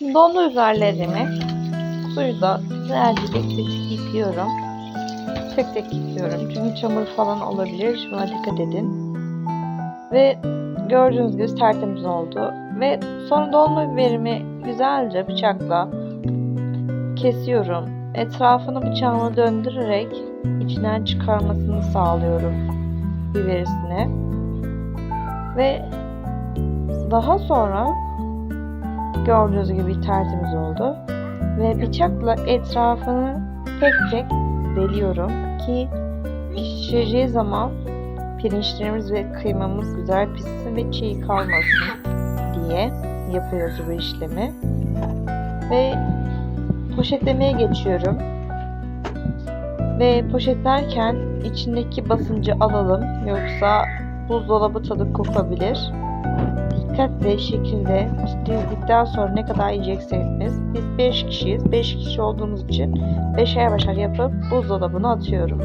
Dondu üzerlerimi suyla güzelce tek tek yıkıyorum. Tek tek yıkıyorum. Çünkü çamur falan olabilir. Buna dikkat edin. Ve gördüğünüz gibi tertemiz oldu. Ve sonra dolma biberimi güzelce bıçakla kesiyorum. Etrafını bıçağımla döndürerek içinden çıkarmasını sağlıyorum biberisini. Ve daha sonra gördüğünüz gibi tertemiz oldu. Ve bıçakla etrafını tek tek deliyorum ki pişireceği zaman pirinçlerimiz ve kıymamız güzel pişsin ve çiğ kalmasın diye yapıyoruz bu işlemi. Ve poşetlemeye geçiyorum. Ve poşetlerken içindeki basıncı alalım yoksa buzdolabı tadı kokabilir. Dikkatli şekilde dizdikten sonra ne kadar yiyecekseniz biz 5 kişiyiz. 5 kişi olduğumuz için 5'er başar yapıp buzdolabına atıyorum.